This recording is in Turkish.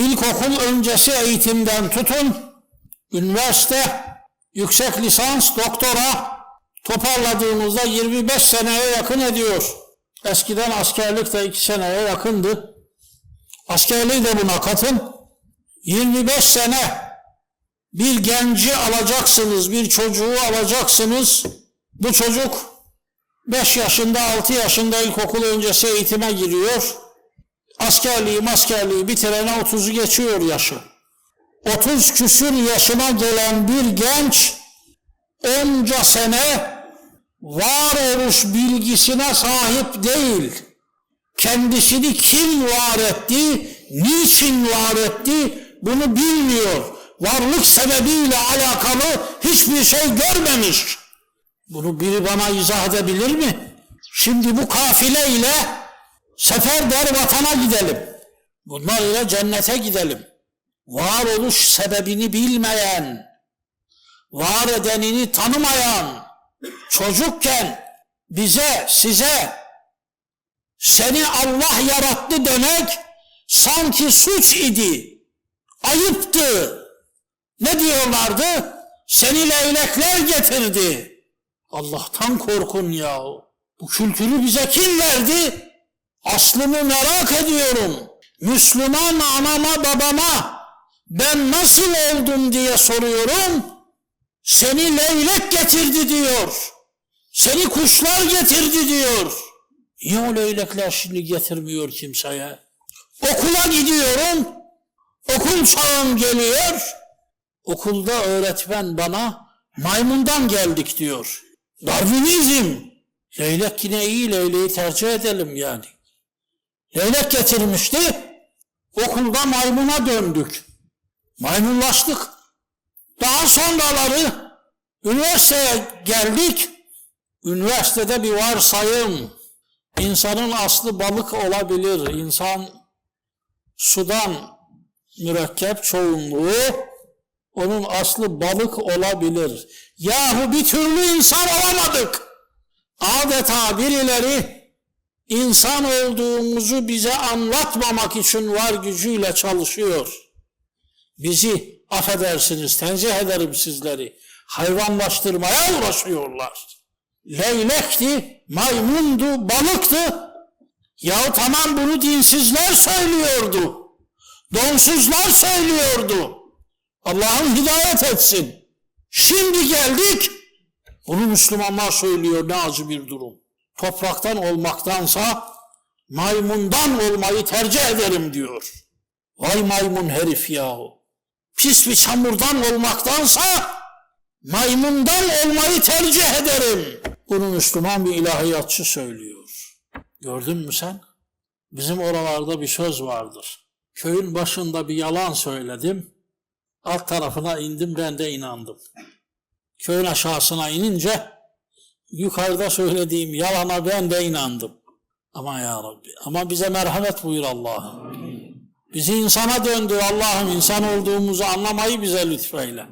İlkokul öncesi eğitimden tutun, üniversite, yüksek lisans, doktora toparladığımızda 25 seneye yakın ediyor. Eskiden askerlik de 2 seneye yakındı. Askerliği de buna katın. 25 sene bir genci alacaksınız, bir çocuğu alacaksınız. Bu çocuk 5 yaşında, 6 yaşında ilkokul öncesi eğitime giriyor. Askerliği, maskerliği bitirene 30'u geçiyor yaşı. 30 küsür yaşına gelen bir genç onca sene varoluş bilgisine sahip değil. Kendisini kim var etti, niçin var etti bunu bilmiyor. Varlık sebebiyle alakalı hiçbir şey görmemiş. Bunu biri bana izah edebilir mi? Şimdi bu kafile ile seferber vatana gidelim. Bunlar ile cennete gidelim. Varoluş sebebini bilmeyen, var edenini tanımayan çocukken bize, size seni Allah yarattı demek sanki suç idi, ayıptı. Ne diyorlardı? Seni leylekler getirdi. Allah'tan korkun ya. Bu kültürü bize kim verdi? Aslımı merak ediyorum. Müslüman anama babama ben nasıl oldum diye soruyorum. Seni leylek getirdi diyor. Seni kuşlar getirdi diyor. Niye o leylekler şimdi getirmiyor kimseye? Okula gidiyorum. Okul çağım geliyor. Okulda öğretmen bana maymundan geldik diyor. Darwinizm. Leylek yine iyi leyleği tercih edelim yani. Leylek getirmişti. Okulda maymuna döndük. Maymunlaştık. Daha sonraları üniversiteye geldik. Üniversitede bir varsayım. İnsanın aslı balık olabilir. İnsan sudan mürekkep çoğunluğu onun aslı balık olabilir. Yahu bir türlü insan olamadık. Adeta birileri insan olduğumuzu bize anlatmamak için var gücüyle çalışıyor. Bizi affedersiniz, tenzih ederim sizleri. Hayvanlaştırmaya uğraşıyorlar. Leylekti, maymundu, balıktı. Ya tamam bunu dinsizler söylüyordu. Donsuzlar söylüyordu. Allah'ın hidayet etsin. Şimdi geldik. Bunu Müslümanlar söylüyor ne acı bir durum. Topraktan olmaktansa maymundan olmayı tercih ederim diyor. Vay maymun herif yahu. Pis bir çamurdan olmaktansa maymundan olmayı tercih ederim. Bunu Müslüman bir ilahiyatçı söylüyor. Gördün mü sen? Bizim oralarda bir söz vardır. Köyün başında bir yalan söyledim. Alt tarafına indim ben de inandım. Köyün aşağısına inince yukarıda söylediğim yalana ben de inandım. Ama ya Rabbi. Ama bize merhamet buyur Allah'ım. Bizi insana döndür Allah'ım. insan olduğumuzu anlamayı bize lütfeyle.